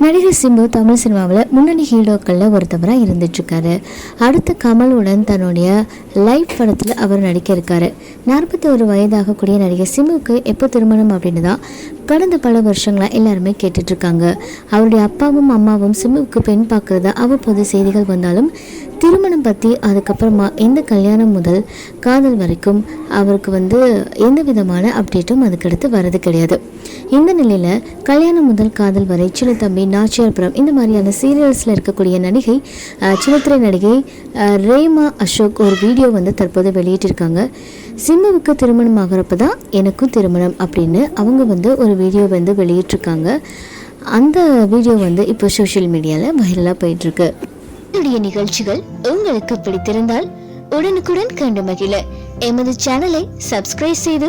நடிகர் சிம்பு தமிழ் சினிமாவில் முன்னணி ஹீரோக்களில் ஒருத்தவராக இருந்துட்டுருக்காரு. அடுத்து கமலுடன் தன்னுடைய லைஃப் படத்தில் அவர் நடிக்க இருக்காரு. நாற்பத்தி ஒரு வயதாகக்கூடிய நடிகர் சிம்புக்கு எப்போ திருமணம் அப்படின்னு தான் கடந்த பல வருஷங்களாக எல்லாருமே கேட்டுட்ருக்காங்க அவருடைய அப்பாவும் அம்மாவும் சிம்புவுக்கு பெண் பார்க்குறதா அவ்வப்போது செய்திகள் வந்தாலும் திருமணம் பற்றி அதுக்கப்புறமா எந்த கல்யாணம் முதல் காதல் வரைக்கும் அவருக்கு வந்து எந்த விதமான அப்டேட்டும் அதுக்கடுத்து வரது கிடையாது. இந்த நிலையில் கல்யாணம் முதல் காதல் வரை சின்ன தம்பி நாச்சியார்புரம் இந்த மாதிரியான சீரியல்ஸில் இருக்கக்கூடிய நடிகை சின்னத்திரை நடிகை ரேமா அசோக் ஒரு வீடியோ வந்து தற்போது வெளியிட்டிருக்காங்க. சிம்புவுக்கு திருமணம் ஆகிறப்ப தான் எனக்கும் திருமணம் அப்படின்னு அவங்க வந்து ஒரு வீடியோ வந்து வெளியிட்டிருக்காங்க. அந்த வீடியோ வந்து இப்போ சோஷியல் மீடியாவில் வைரலாக போயிட்டுருக்கு. என்னுடைய நிகழ்ச்சிகள் உங்களுக்கு பிடித்திருந்தால் உடனுக்குடன் கண்டு மகிழ. எமது சேனலை சப்ஸ்கிரைப் செய்து